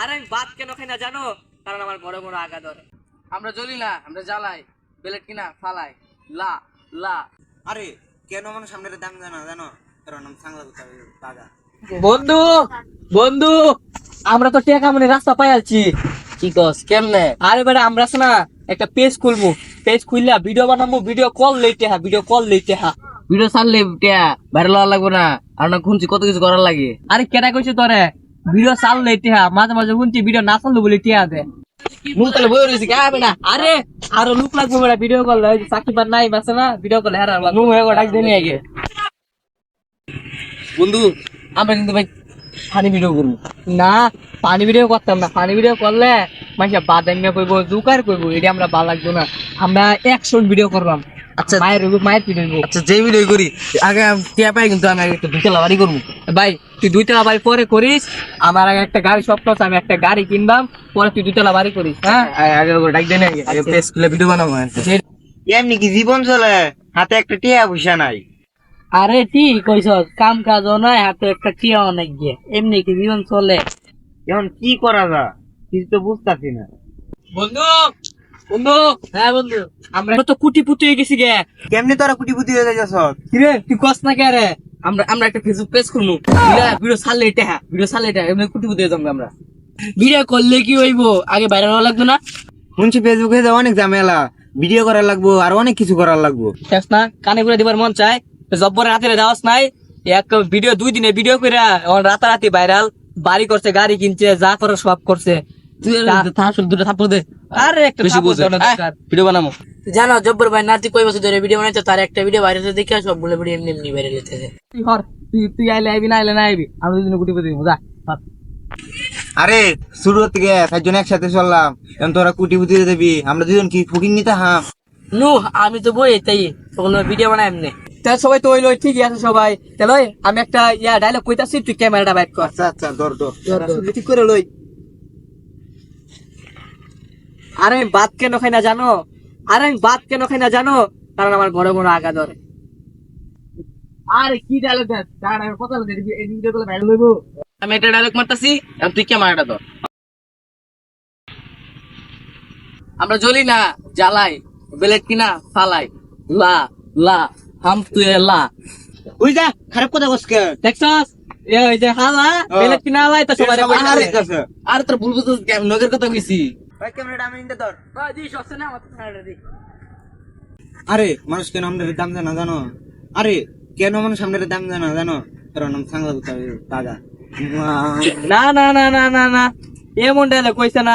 আর আমি ভাত কেন খাই না জানো? কারণ আমার বড় বড় আগা ধরে আমরা জ্বলি না আমরা জ্বালাই। বেলেট কিনা? ফালাই। লা লা। আরে কেন মানুষ সামনে দাম জানা জানো? কারণ আমি সাংলা তাজা বন্ধু বন্ধু আমরা তো টেকা মানে রাস্তা পাই আছি। কি কস কেমনে? আরে বেটা আমরা না একটা পেজ খুলবো। পেজ খুললা ভিডিও বানাবো ভিডিও কল লইতে হা ভিডিও কল লইতে হা ভিডিও টিয়া ভাইরাল হওয়া লাগবে না। আর না খুঁজছি কত কিছু করার লাগে। আরে কেটা কইছে তোরে? ভিডিও চাল লইতে মাঝে মাঝে শুনছি ভিডিও না চাললো বলে বেটা? ভিডিও কল সাকিব আর নাই বাসে না ভিডিও কল নু হয়ে ডাক দেনি আগে। বন্ধু আমরা কিন্তু ভাই ফানি ভিডিও করব না পানি ভিডিও করতাম না পানি ভিডিও করলে, মাইসা বাদামিয়া কইব, জুকার কইব এটা আমরা ভালো লাগতো না আমরা একশো ভিডিও করবাম আচ্ছা। মায়ের মায়ের ভিডিও আচ্ছা যে ভিডিও করি আগে টিয়া পাই কিন্তু আমি আগে একটু দুতলা বাড়ি করব। ভাই তুই দুইতলা বাড়ি পরে করিস আমার আগে একটা গাড়ি স্বপ্ন আছে আমি একটা গাড়ি কিনবাম পরে তুই দুইতলা বাড়ি করিস হ্যাঁ? আগে- ডাক দেনি আগে পেজ খুলে ভিডিও বানাবো এমনি কি জীবন চলে? হাতে একটা টিয়া পয়সা নাই। আরে ঠিক কইস কাম কাজও নাই হাতে একটা টিয়াও নাই গিয়ে। এমনি কি জীবন চলে? এখন কি করা যা কিছু তো বুঝতেছি না। বন্ধু বন্ধু? হ্যাঁ বন্ধু। আমরা তো কুটি পুটি হয়ে গেছি গে। কেমনি তোরা কুটি পুটি হয়ে যাইছ কিরে তুই না কে রে? আমরা আমরা একটা ফেসবুক পেজ ভিডিও ছাড়লে এটা হ্যাঁ ভিডিও ছাড়লে এটা এমনি কুটি কুটি যাব আমরা। ভিডিও করলে কি হইব? আগে বাইরে হওয়া লাগবে না? শুনছি ফেসবুকে যে অনেক ঝামেলা। ভিডিও করার লাগবো আর অনেক কিছু করার লাগবো। শেষ না কানে করে দিবার মন চায়। জব্বর রাতে দেওয়াস নাই। এক ভিডিও দুই দিনে ভিডিও করে রাতারাতি ভাইরাল। বাড়ি করছে গাড়ি কিনছে যা করে সব করছে। তুই দুটো থাপ্পড় দে। আরে একটা বেশি থাপ্পড় বুঝে। ভিডিও বানাবো জানো জব্বর ভাই নাতি কই বছর ধরে ভিডিও বানাইছে তার একটা ভিডিও ভাইরাল দেখে সবগুলো ভিডিও এমনি এমনি ভাইরাল হইতেছে। তুই হর তুই তুই আইলে আইবি না আইলে না আইবি আমি দুদিনে কুটি পুটি যা আরে শুরু থেকে চারজন একসাথে চললাম এখন তোরা কুটি পুটি দেবি আমরা দুজন কি ফুকিং নিতে হাম? নু আমি তো বই তাই ওগুলো ভিডিও বানাই এমনি। তাহলে সবাই তো ওইলো ঠিকই আছে সবাই। তাহলে আমি একটা ইয়া ডায়লগ কইতাছি তুই ক্যামেরাটা বাইট কর। আচ্ছা আচ্ছা দর দর ঠিক করে লই। আরে আমি ভাত কেন খাই না জানো? আরে আমি ভাত কেন খাই না জানো? কারণ আমার বড় বড় আগা ধরে। আরে কি ডায়লগ আমি কথা বলতে এই ভিডিও গুলো ভাইরাল হইবো। আমি একটা ডায়লগ মারতাছি তুই ক্যামেরাটা ধর? আমরা জ্বলি না জ্বালাই বেলেট কিনা ফালাই। লা লা হাম তুই লা ওই যা খারাপ কথা কসকে দেখছস? এ ওই যে হালা বেলে কিনা হালাই তো সবাই আরে আর তোর ভুল বুঝতে আমি নগের কথা কইছি। ভাই ক্যামেরাটা আমি নিতে ধর দি সস্তা না আমার ক্যামেরাটা দি আরে মানুষ কেন আমাদের দাম জানা জানো? আরে কেন মানুষ আমাদের দাম জানা জানো? কারণ আমি সাংলা তাজা না না না না না না। এমন ডায়লগ কইছে না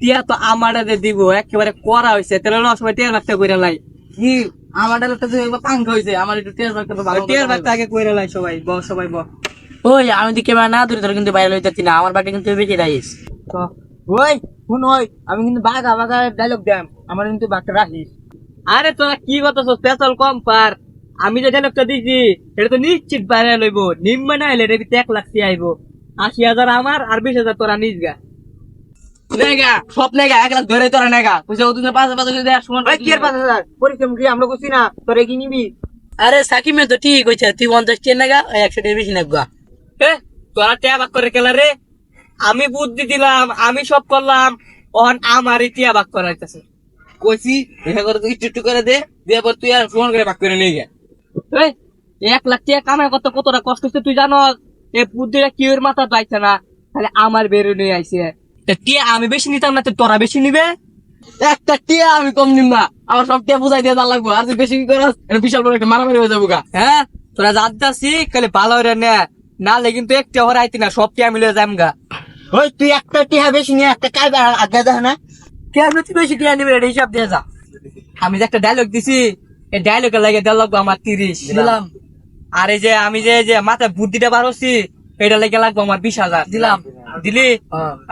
টিয়া তো আমারে দিব একেবারে করা হইছে। তাহলে না সবাই টিয়ার বাগটা কইরা লাই। কি? আমার যে একবার পাঙ্ক হইছে আমার একটু টেস্ট করতে ভালো টিয়ার বাগটা আগে কইরা লাই সবাই ব সবাই ব ওই আমি তো ক্যামেরা না ধরে তোর কিন্তু ভাইরাল হইতেছি না আমার বাকি কিন্তু বেশি রাইস তো ওই! শুন ওই আমি কিন্তু বাঘা বাঘা ডায়লগ দাম আমার কিন্তু বাঘটা রাখিস। আরে তোরা কি পেছল কম পার আমি যে ডায়লগটা দিছি এটা তো নিশ্চিত বাইরে লইব নিম্ন না হলে এটা এক লাখ টি আইব। আশি হাজার আমার আর বিশ হাজার তোরা নিস গা। নেগা সব নেগা এক লাখ ধরে তোরা নেগা। পয়সা ওদের পাঁচ পাঁচ সমান ভাই কি আর পাঁচ হাজার? পরীক্ষা মুখে আমরা করছি না তোরা কি নিবি? আরে সাকিমে তো ঠিক হইছে তুই পঞ্চাশ টেন নাগা একশো টাকা বেশি নাগা। এ, তোরা টিয়া ভাগ করে খেলা রে। আমি বুদ্ধি দিলাম আমি সব করলাম অন আমার টিয়া ভাগ করাইতেছে কইছি দেখা করে তুই একটু করে দে দিয়ে পর তুই আর সমান করে ভাগ করে নিয়ে গা এই, এক লাখ টাকা কামাই করতে কতটা কষ্ট হচ্ছে তুই জানো এই বুদ্ধিটা কি ওর মাথা পাইছে না তাহলে আমার বেরো নিয়ে আইছে। টিয়া আমি বেশি নিতাম না তো তোরা বেশি নিবে? একটা টিয়া আমি কম নিম না আমার সব টিয়া বুঝাই দিয়ে তার লাগবো আর তুই বেশি কি করস? বিশাল বড় একটা মারামারি হয়ে যাব গা। হ্যাঁ? তোরা যাচ্ছি খালি ভালো হয়ে নে নালে কিন্তু একটা হর আইতি না সব টিয়া মিলে যাম গা। ওই তুই একটা টিহা বেশি নিয়ে একটা কাজ আগে দেখ না? কেন তুই বেশি টিয়া নিবে এটা হিসাব দিয়ে যা। আমি যে একটা ডায়লগ দিছি এই ডায়লগে লাগে লাগবো আমার তিরিশ। দিলাম। আর এই যে আমি যে যে মাথায় বুদ্ধিটা হচ্ছি এটা লেগে লাগবো আমার বিশ হাজার। দিলাম। দিলি?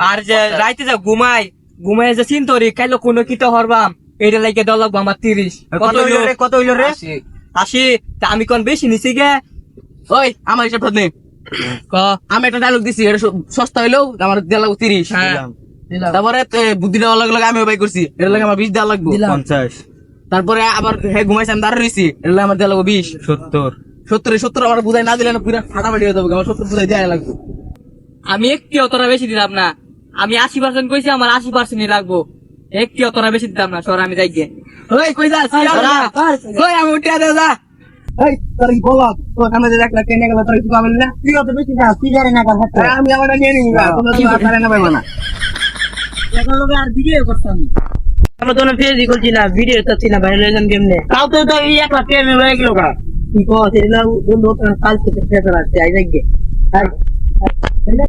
আর যে রাইতে যে ঘুমাই ঘুমাই যে চিন্তরি কাইলো কোনো কিতো হরবাম এটা লেগে দেওয়া লাগবো আমার তিরিশ। কত হইল রে কত হইল রে? আসি তা আমি কোন বেশি নিছি গে? ওই আমার হিসাবটা নে। ক আমি একটা ডায়লগ দিছি এটা সস্তা হইলেও আমার দেওয়া লাগবো তিরিশ। হ্যাঁ। তারপরে বুদ্ধি দেওয়া লাগল আমি বাই করছি। এটা লাগে আমার বিশ দেওয়া লাগবো পঞ্চাশ। তারপরে আবার হ্যাঁ ঘুমাইছি আমি দাঁড়িয়ে রয়েছি এটা লাগে আমার দেওয়া লাগবো বিশ। সত্তর। সত্তর সত্তর আমার বুঝাই না দিলে না পুরো ফাটাফাটি হয়ে যাবে আমার সত্তর বুঝাই দেওয়া লাগবে। আমি একটিও তোরা বেশি দিলাম না। আমি আশি পার্সেন্ট কইছি আমার আশি পার্সেন্টই লাগবো। একটি অতটা বেশি দিতাম না সর আমি যাই গিয়ে। ওই কই যা ওই আমি উঠে দে যা। এই তোর কি বল তোর কানে যে দেখলা কেনে গেল তোর কি পাবেন না? তুই অত বেশি না তুই জানে না কথা আমি আমারটা নিয়ে নিবি না তোমরা কি পারে না পাইবা না। এখন লোকে আর ভিডিও করতাম আমরা তো ফেসই করছি না ভিডিও তো ছিল ভাইরাল হয়ে যান কেমনে? তাও তো তো এই একটা প্রেমে হয়ে গেল গা। কি কো সেটা বন্ধু কাল থেকে ফেসে রাখতে আই দেখবে